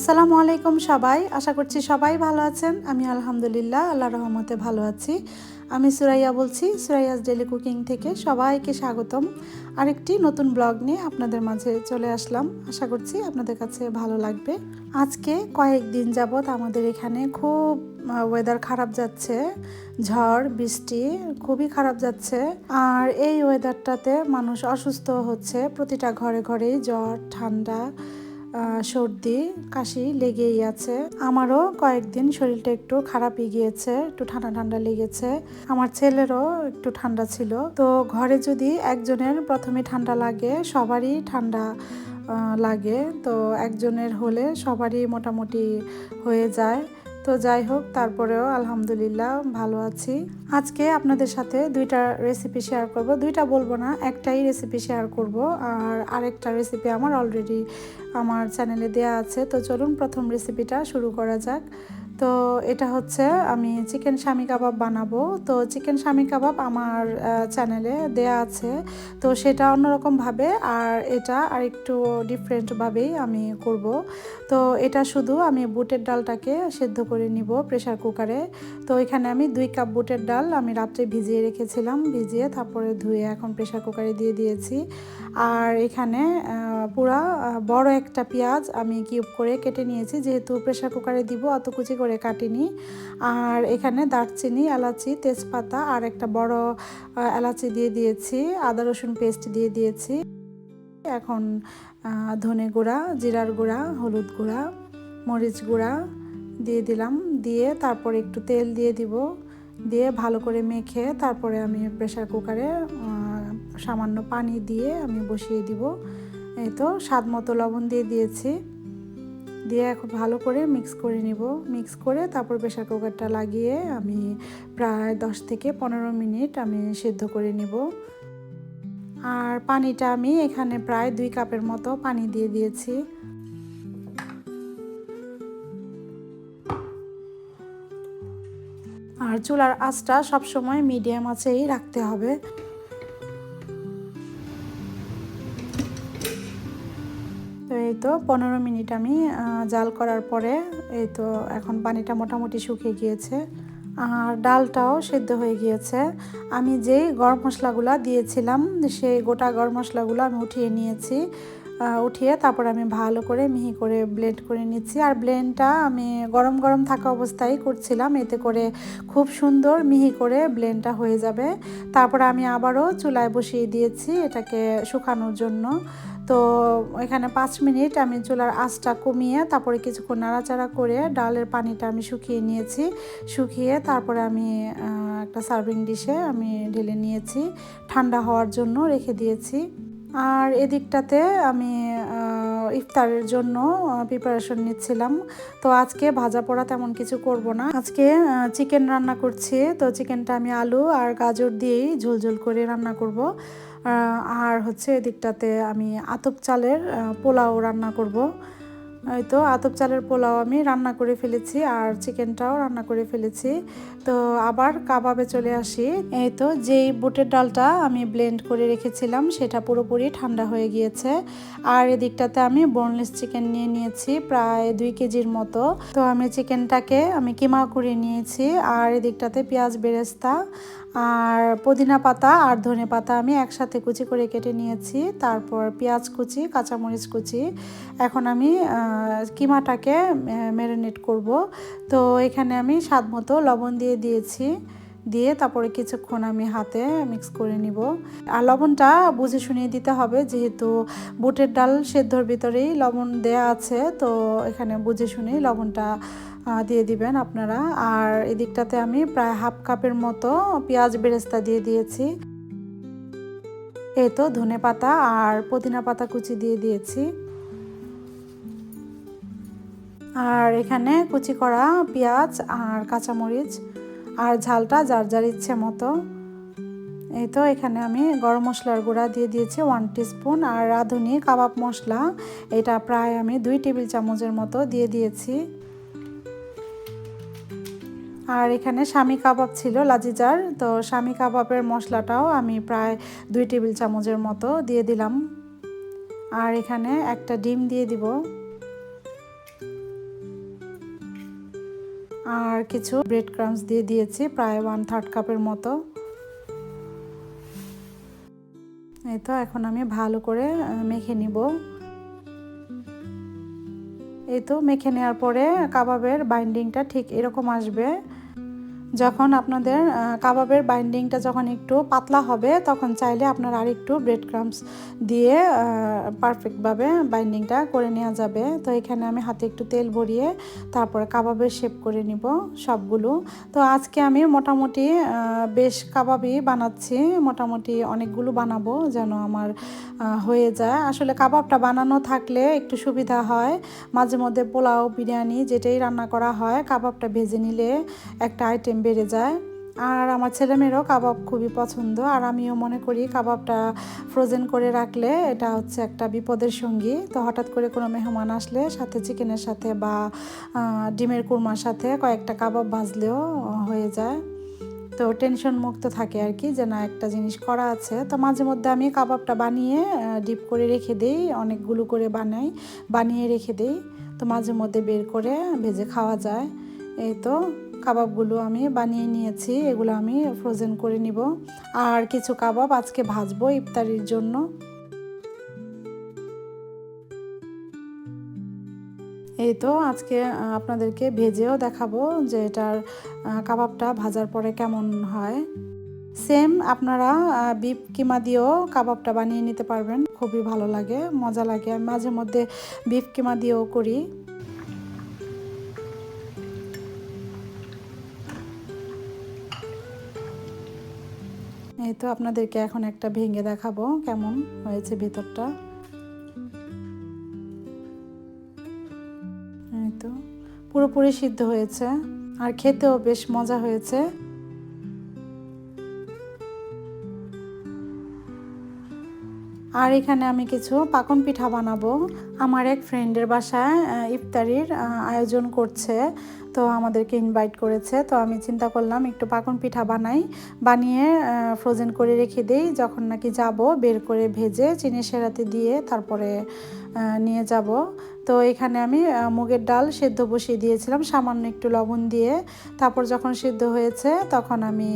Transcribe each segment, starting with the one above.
আসসালামু আলাইকুম সবাই। আশা করছি সবাই ভালো আছেন। আমি আলহামদুলিল্লাহ আল্লাহ রহমতে ভালো আছি। আমি সুরাইয়া বলছি, সুরাইয়াস ডেলি কুকিং থেকে সবাইকে স্বাগতম। আরেকটি নতুন ব্লগ নিয়ে আপনাদের মাঝে চলে আসলাম। আশা করছি আপনাদের কাছে ভালো লাগবে। আজকে কয়েকদিন যাবৎ আমাদের এখানে খুব ওয়েদার খারাপ যাচ্ছে। ঝড়, বৃষ্টি খুবই খারাপ যাচ্ছে। আর এই ওয়েদারটাতে মানুষ অসুস্থ হচ্ছে প্রতিটা ঘরে ঘরেই জ্বর, ঠান্ডা। সর্দি, কাশি লেগেই আছে। আমারও কয়েকদিন শরীরটা একটু খারাপই গিয়েছে, একটু ঠান্ডা ঠান্ডা লেগেছে। আমার ছেলেরও একটু ঠান্ডা ছিল। তো ঘরে যদি একজনের প্রথমে ঠান্ডা লাগে, সবারই ঠান্ডা লাগে। তো একজনের হলে সবারই মোটামুটি হয়ে যায়। তো যাই হোক, তারপরেও আলহামদুলিল্লাহ ভালো আছি। আজকে আপনাদের সাথে দুইটা রেসিপি শেয়ার করব। দুইটা বলব না, একটাই রেসিপি শেয়ার করব আর আরেকটা রেসিপি আমার অলরেডি আমার চ্যানেলে দেয়া আছে। তো চলুন প্রথম রেসিপিটা শুরু করা যাক। তো এটা হচ্ছে আমি চিকেন স্বামী কাবাব বানাবো। তো চিকেন স্বামী কাবাব আমার চ্যানেলে দেয়া আছে। তো সেটা অন্যরকমভাবে আর এটা আর একটু ডিফারেন্টভাবেই আমি করব। তো এটা শুধু আমি বুটের ডালটাকে সেদ্ধ করে নিব প্রেসার কুকারে তো এখানে আমি দুই কাপ বুটের ডাল আমি রাত্রে ভিজিয়ে রেখেছিলাম। ভিজিয়ে তারপরে ধুয়ে এখন প্রেসার কুকারে দিয়ে দিয়েছি। আর এখানে পুরা বড় একটা পেঁয়াজ আমি কিউব করে কেটে নিয়েছি। যেহেতু প্রেশার কুকারে দিব, অত কুচি করে কাটিনি। আর এখানে দারচিনি, এলাচি, তেজপাতা আর একটা বড় এলাচি দিয়ে দিয়েছি। আদা, রসুন পেস্ট দিয়ে দিয়েছি। এখন ধনে গুঁড়া, জিরার গুঁড়া, হলুদ গুঁড়া, মরিচ গুঁড়া দিয়ে দিলাম। দিয়ে তারপরে একটু তেল দিয়ে দিব। দিয়ে ভালো করে মেখে তারপরে আমি প্রেশার কুকারে সামান্য পানি দিয়ে আমি বসিয়ে দিব। এই তো স্বাদ মতো লবণ দিয়ে দিয়েছি। দিয়ে এখন ভালো করে মিক্স করে নিব। মিক্স করে তারপর প্রেসার কুকারটা লাগিয়ে আমি প্রায় দশ থেকে পনেরো মিনিট আমি সেদ্ধ করে নিব। আর পানিটা আমি এখানে প্রায় দুই কাপের মতো পানি দিয়ে দিয়েছি। আর চুলার আঁচটা সবসময় মিডিয়াম আঁচেই রাখতে হবে। এই তো পনেরো মিনিট আমি জাল করার পরে এই তো এখন পানিটা মোটামুটি শুকিয়ে গিয়েছে। আর ডালটাও সেদ্ধ হয়ে গিয়েছে। আমি যেই গরম মশলাগুলো দিয়েছিলাম, সেই গোটা গরম মশলাগুলো আমি উঠিয়ে নিয়েছি। উঠিয়ে তারপর আমি ভালো করে মিহি করে ব্লেন্ড করে নিচ্ছি। আর ব্লেন্ডটা আমি গরম গরম থাকা অবস্থায় করছিলাম, এতে করে খুব সুন্দর মিহি করে ব্লেন্ডটা হয়ে যাবে। তারপর আমি আবারও চুলায় বসিয়ে দিয়েছি এটাকে শুকানোর জন্য। তো এখানে পাঁচ মিনিট আমি চুলার আঁচটা কমিয়ে তারপরে কিছুক্ষণ নাড়াচাড়া করে ডালের পানিটা আমি শুকিয়ে নিয়েছি। শুকিয়ে তারপরে আমি একটা সার্ভিং ডিশে আমি ঢেলে নিয়েছি। ঠান্ডা হওয়ার জন্য রেখে দিয়েছি। আর এদিকটাতে আমি ইফতারের জন্য প্রিপারেশন নিচ্ছিলাম। তো আজকে ভাজা পোড়া তেমন কিছু করব না। আজকে চিকেন রান্না করছি। তো চিকেনটা আমি আলু আর গাজর দিয়েই ঝোলঝোল করে রান্না করব। আর হচ্ছে এদিকটাতে আমি আতপ চালের পোলাও রান্না করব। তো, আতপ চালের পোলাও আমি রান্না করে ফেলেছি আর চিকেনটাও রান্না করে ফেলেছি। তো আবার কাবাবে চলে আসি। এই তো, যেই বুটের ডালটা আমি ব্লেন্ড করে রেখেছিলাম, সেটা পুরোপুরি ঠান্ডা হয়ে গিয়েছে। আর এদিকটাতে আমি বোনলেস চিকেন নিয়ে নিয়েছি, প্রায় দুই কেজির মতো। তো আমি চিকেনটাকে আমি কিমা করে নিয়েছি, আর এদিকটাতে পেঁয়াজ বেরেস্তা আর পুদিনা পাতা আর ধনে পাতা আমি একসাথে কুচি করে কেটে নিয়েছি। তারপর পেঁয়াজ কুচি, কাঁচামরিচ কুচি। এখন আমি কিমাটাকে ম্যারিনেট করব। তো এখানে আমি স্বাদ মতো লবণ দিয়ে দিয়েছি। দিয়ে তারপরে কিছুক্ষণ আমি হাতে মিক্স করে নিব। আর লবণটা বুঝে শুনিয়ে দিতে হবে, যেহেতু বুটের ডাল সেদ্ধর ভিতরেই লবণ দেয়া আছে, তো এখানে বুঝে শুনেই লবণটা দিয়ে দিবেন আপনারা। আর এদিকটাতে আমি প্রায় হাফ কাপের মতো পেঁয়াজ বেরেস্তা দিয়ে দিয়েছি। এই তো ধনে পাতা আর পুদিনা পাতা কুচি দিয়ে দিয়েছি। আর এখানে কুচি করা পেঁয়াজ আর কাঁচামরিচ আর ঝালটা যার যার ইচ্ছে মতো। এই তো এখানে আমি গরম মশলার গুঁড়া দিয়ে দিয়েছি ওয়ান স্পুন আর রাঁধুনি কাবাব মশলা। এটা প্রায় আমি দুই টেবিল চামচের মতো দিয়ে দিয়েছি। আর এখানে স্বামী কাবাব ছিল লাজিজার তো স্বামী কাবাবের মশলাটাও আমি প্রায় দুই টেবিল চামচের মতো দিয়ে দিলাম। আর এখানে একটা ডিম দিয়ে দিব। আর কিছু ব্রেড ক্রামস দিয়ে দিয়েছি, প্রায় ওয়ান থার্ড কাপের মতো। এই তো এখন আমি ভালো করে মেখে নিব। এই তো মেখে নেওয়ার পরে কাবাবের বাইন্ডিংটা ঠিক এরকম আসবে। যখন আপনাদের কাবাবের বাইন্ডিংটা যখন একটু পাতলা হবে, তখন চাইলে আপনার আর একটু ব্রেড ক্রামস দিয়ে পারফেক্টভাবে বাইন্ডিংটা করে নেওয়া যাবে। তো এখানে আমি হাতে একটু তেল ভরিয়ে তারপরে কাবাবের শেপ করে নিব সবগুলো। তো আজকে আমি মোটামুটি বেশ কাবাবই বানাচ্ছি। মোটামুটি অনেকগুলো বানাবো যেন আমার হয়ে যায়। আসলে কাবাবটা বানানো থাকলে একটু সুবিধা হয়। মাঝে মধ্যে পোলাও, বিরিয়ানি যেটাই রান্না করা হয়, কাবাবটা ভেজে নিলে একটা আইটেম বেড়ে যায়। আর আমার ছেলেমেয়েরও কাবাব খুবই পছন্দ। আর আমিও মনে করি কাবাবটা ফ্রোজেন করে রাখলে এটা হচ্ছে একটা বিপদের সঙ্গী। তো হঠাৎ করে কোনো মেহমান আসলে সাথে চিকেনের সাথে বা ডিমের কুরমার সাথে কয়েকটা কাবাব ভাজলেও হয়ে যায়। তো টেনশন মুক্ত থাকে আর কি যে না, একটা জিনিস করা আছে। তো মাঝে মধ্যে আমি কাবাবটা বানিয়ে ডিপ করে রেখে দিই, অনেকগুলো করে বানাই, বানিয়ে রেখে দিই। তো মাঝে মধ্যে বের করে ভেজে খাওয়া যায়। এই তো। কাবাবগুলো আমি বানিয়ে নিয়েছি, এগুলো আমি ফ্রোজেন করে নিব। আর কিছু কাবাব আজকে ভাজবো ইফতারির জন্য। এই তো আজকে আপনাদেরকে ভেজেও দেখাবো যে এটার কাবাবটা ভাজার পরে কেমন হয়। সেম আপনারা বিফ কিমা দিয়েও কাবাবটা বানিয়ে নিতে পারবেন। খুবই ভালো লাগে, মজা লাগে। আমি মাঝে মধ্যে বিফ কিমা দিয়েও করি। এই তো আপনাদেরকে এখন একটা ভেঙে দেখাবো কেমন হয়েছে ভেতরটা। এই তো পুরোপুরি সিদ্ধ হয়েছে। আর খেতেও বেশ মজা হয়েছে। আর এখানে আমি কিছু পাকন পিঠা বানাবো। আমার এক ফ্রেন্ডের বাসায় ইফতারির আয়োজন করছে, তো আমাদেরকে ইনভাইট করেছে। তো আমি চিন্তা করলাম একটু পাকন পিঠা বানাই, বানিয়ে ফ্রোজেন করে রেখে দিই। যখন নাকি যাব, বের করে ভেজে চিনি সেরাতে দিয়ে তারপরে নিয়ে যাব। তো এখানে আমি মুগের ডাল সেদ্ধ বসিয়ে দিয়েছিলাম, সামান্য একটু লবণ দিয়ে। তারপর যখন সেদ্ধ হয়েছে, তখন আমি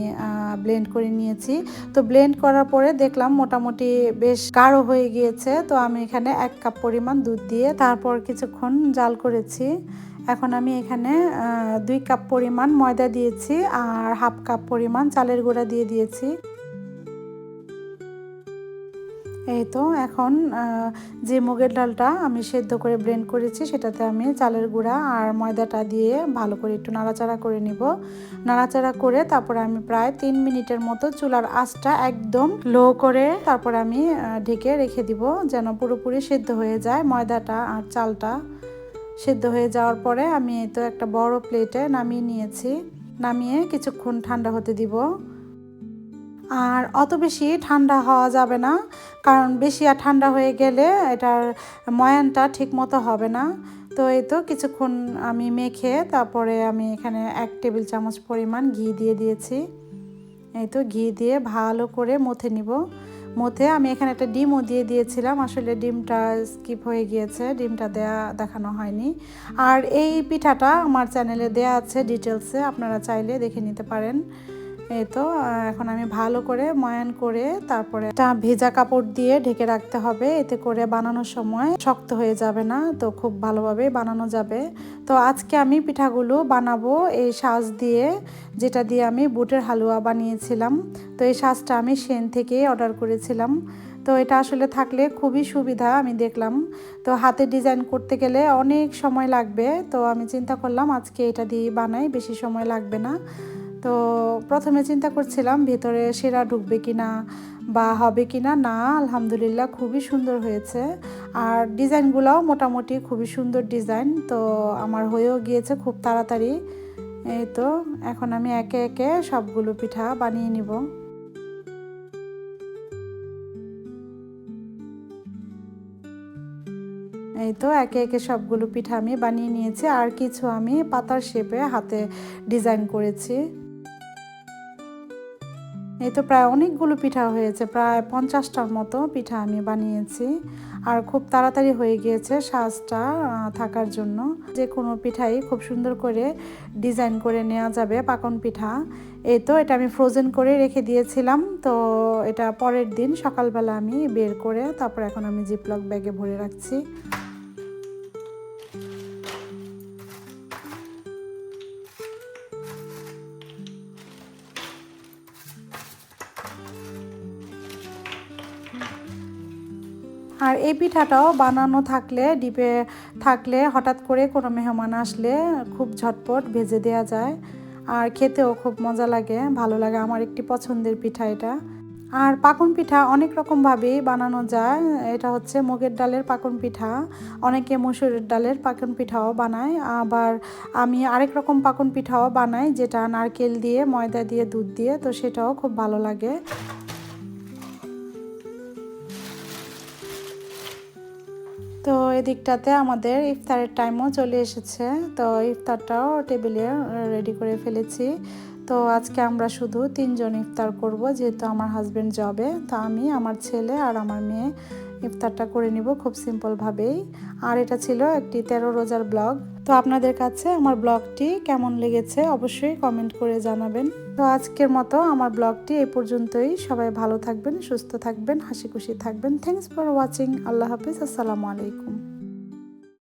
ব্লেন্ড করে নিয়েছি। তো ব্লেন্ড করার পরে দেখলাম মোটামুটি বেশ গাঢ় হয়ে গিয়েছে। তো আমি এখানে এক কাপ পরিমাণ দুধ দিয়ে তারপর কিছুক্ষণ জাল করেছি। এখন আমি এখানে দুই কাপ পরিমাণ ময়দা দিয়েছি আর হাফ কাপ পরিমাণ চালের গুঁড়া দিয়ে দিয়েছি। এই তো এখন যে মুগের ডালটা আমি সেদ্ধ করে ব্লেন্ড করেছি, সেটাতে আমি চালের গুঁড়া আর ময়দাটা দিয়ে ভালো করে একটু নাড়াচাড়া করে নিব। নাড়াচাড়া করে তারপরে আমি প্রায় তিন মিনিটের মতো চুলার আঁচটা একদম লো করে তারপর আমি ঢেকে রেখে দিব যেন পুরোপুরি সেদ্ধ হয়ে যায়, ময়দাটা আর চালটা সেদ্ধ হয়ে যাওয়ার পরে আমি তো একটা বড় প্লেটে নামিয়ে নিয়েছি। নামিয়ে কিছুক্ষণ ঠান্ডা হতে দিব। আর অত বেশি ঠান্ডা হওয়া যাবে না, কারণ বেশি আর ঠান্ডা হয়ে গেলে এটার ময়ানটা ঠিক মতো হবে না। তো এই তো কিছুক্ষণ আমি মেখে তারপরে আমি এখানে এক টেবিল চামচ পরিমাণ ঘি দিয়ে দিয়েছি। এই তো ঘি দিয়ে ভালো করে মথে নিব। মধ্যে আমি এখানে একটা ডিমও দিয়ে দিয়েছিলাম, আসলে ডিমটা স্কিপ হয়ে গিয়েছে, ডিমটা দেয়া দেখানো হয়নি। আর এই পিঠাটা আমার চ্যানেলে দেয়া আছে ডিটেলসে আপনারা চাইলে দেখে নিতে পারেন। এই তো এখন আমি ভালো করে ময়ান করে তারপরে একটা ভেজা কাপড় দিয়ে ঢেকে রাখতে হবে। এতে করে বানানোর সময় শক্ত হয়ে যাবে না, তো খুব ভালোভাবে বানানো যাবে। তো আজকে আমি পিঠাগুলো বানাবো এই সাজ দিয়ে, যেটা দিয়ে আমি বুটের হালুয়া বানিয়েছিলাম। তো এই সাজটা আমি সেন থেকেই অর্ডার করেছিলাম। তো এটা আসলে থাকলে খুবই সুবিধা, আমি দেখলাম। তো হাতে ডিজাইন করতে গেলে অনেক সময় লাগবে, তো আমি চিন্তা করলাম আজকে এটা দিয়ে বানাই, বেশি সময় লাগবে না। তো প্রথমে চিন্তা করছিলাম ভেতরে সেরা ঢুকবে কি না বা হবে কি না না আলহামদুলিল্লাহ খুবই সুন্দর হয়েছে। আর ডিজাইনগুলোও মোটামুটি খুবই সুন্দর ডিজাইন। তো আমার হয়েও গিয়েছে খুব তাড়াতাড়ি। এই তো, এখন আমি একে একে সবগুলো পিঠা বানিয়ে নিব। এই তো, একে একে সবগুলো পিঠা আমি বানিয়ে নিয়েছি। আর কিছু আমি পাতার শেপে হাতে ডিজাইন করেছি। এই তো প্রায় অনেকগুলো পিঠা হয়েছে, প্রায় পঞ্চাশটার মতো পিঠা আমি বানিয়েছি। আর খুব তাড়াতাড়ি হয়ে গিয়েছে সাজটা থাকার জন্য। যে কোনো পিঠাই খুব সুন্দর করে ডিজাইন করে নেওয়া যাবে পাকন পিঠা। এই তো এটা আমি ফ্রোজেন করে রেখে দিয়েছিলাম, তো এটা পরের দিন সকালবেলা আমি বের করে তারপর এখন আমি জিপলক ব্যাগে ভরে রাখছি। আর এই পিঠাটাও বানানো থাকলে, ডিপে থাকলে হঠাৎ করে কোনো মেহমান আসলে খুব ঝটপট ভেজে দেওয়া যায়। আর খেতেও খুব মজা লাগে, ভালো লাগে, আমার একটি পছন্দের পিঠা এটা। আর পাকন পিঠা অনেক রকমভাবেই বানানো যায়, এটা হচ্ছে মুগের ডালের পাকন পিঠা। অনেকে মসুরের ডালের পাকন পিঠাও বানায়, আবার আমি আরেক রকম পাকন পিঠাও বানাই, যেটা নারকেল দিয়ে, ময়দা দিয়ে, দুধ দিয়ে, তো সেটাও খুব ভালো লাগে। তো এদিকটাতে আমাদের ইফতারের টাইমও চলে এসেছে। তো ইফতারটাও টেবিলে রেডি করে ফেলেছি। তো আজকে আমরা শুধু তিনজন ইফতার করব, যেহেতু আমার হাজব্যান্ড জবে তো আমি, আমার ছেলে আর আমার মেয়ে ইফতারটা করে নিব খুব সিম্পলভাবেই আর এটা ছিল একটি তেরো রোজার ব্লগ। তো আপনাদের কাছে আমার ব্লগটি কেমন লেগেছে অবশ্যই কমেন্ট করে জানাবেন। তো আজকের মতো আমার ব্লগটি এই পর্যন্তই। সবাই ভালো থাকবেন, সুস্থ থাকবেন হাসি খুশি থাকবেন। থ্যাংকস ফর ওয়াচিং আল্লাহ হাফিজ। আসসালামু আলাইকুম।